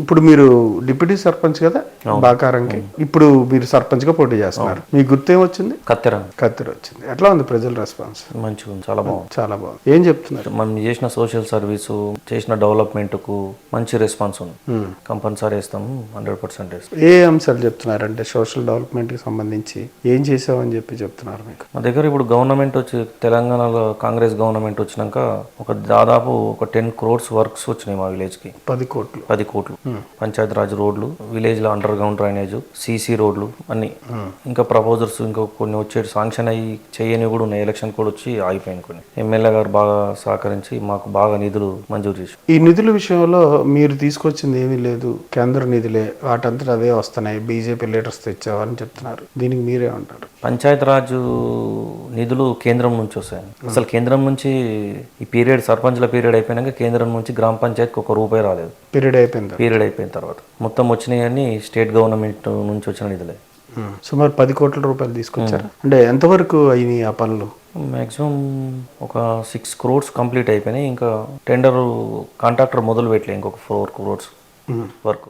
ఇప్పుడు మీరు డిప్యూటీ సర్పంచ్ కదా బాకారంకి. ఇప్పుడు మీరు సర్పంచ్గా పోటీ చేస్తున్నారు. మీ గుర్తేం వచ్చింది కత్తెర. కత్తిరి వచ్చింది. ఎట్లా ఉంది ప్రజల రెస్పాన్స్? మంచిగా ఉంది చాలా బాగుంది. చాలా బాగుంది. ఏం చెప్తున్నారు? మనం చేసిన సోషల్ సర్వీసు చేసిన డెవలప్మెంట్కు మంచి రెస్పాన్స్ ఉంది. కంపల్సరీ వేస్తాము హండ్రెడ్ పర్సెంట్ ఏ అంశాలు చెప్తున్నారు అంటే సోషల్ డెవలప్మెంట్కి సంబంధించి ఏం చేసావని చెప్పి చెప్తున్నారు మీకు? మా దగ్గర ఇప్పుడు గవర్నమెంట్ వచ్చి తెలంగాణలో కాంగ్రెస్ గవర్నమెంట్ వచ్చినాక ఒక దాదాపు ఒక టెన్ క్రోర్స్ వర్క్స్ వచ్చినాయి మా విలేజ్కి. పది కోట్లు. పది కోట్లు. పంచాయతీ రాజ్ రోడ్లు విలేజ్లో అండర్ గ్రౌండ్ డ్రైనేజ్ సీసీ రోడ్లు అన్ని. ఇంకా ప్రపోజల్స్ ఇంకా కొన్ని వచ్చే శాంక్షన్ అయ్యి చేయని కూడా ఉన్నాయి. ఎలక్షన్ కూడా వచ్చి ఆగిపోయింది కొన్ని. ఎమ్మెల్యే గారు బాగా సహకరించి మాకు బాగా నిధులు మంజూరు చేసి ఈ నిధుల విషయంలో మీరు తీసుకొచ్చింది ఏమీ లేదు. కేంద్ర నిధులే. వాటంతట అవే వస్తున్నాయి. బీజేపీ లీడర్స్ తెచ్చావని చెప్తున్నారు. దీనికి మీరే ఉంటారు పంచాయతీ రాజ్ నిధులు కేంద్రం నుంచి వస్తాయి అసలు కేంద్రం నుంచి ఈ పీరియడ్ సర్పంచ్ల పీరియడ్ అయిపోయినాక కేంద్రం నుంచి గ్రామ పంచాయతీకి ఒక రూపాయి రాలేదు. పీరియడ్ అయిపోయింది? పీరియడ్ అయిపోయిన తర్వాత. మొత్తం వచ్చినాయన్నీ స్టేట్ గవర్నమెంట్ నుంచి వచ్చిన నిధులే. సుమారు పది కోట్ల రూపాయలు తీసుకొచ్చారు? అంటే ఎంతవరకు అయినాయి ఆ పనులు? మ్యాక్సిమం ఒక సిక్స్ క్రోడ్స్ కంప్లీట్ అయిపోయినాయి. ఇంకా టెండర్ కాంట్రాక్టర్ మొదలు పెట్టలే ఇంకొక ఫోర్ క్రోడ్స్ వర్క్.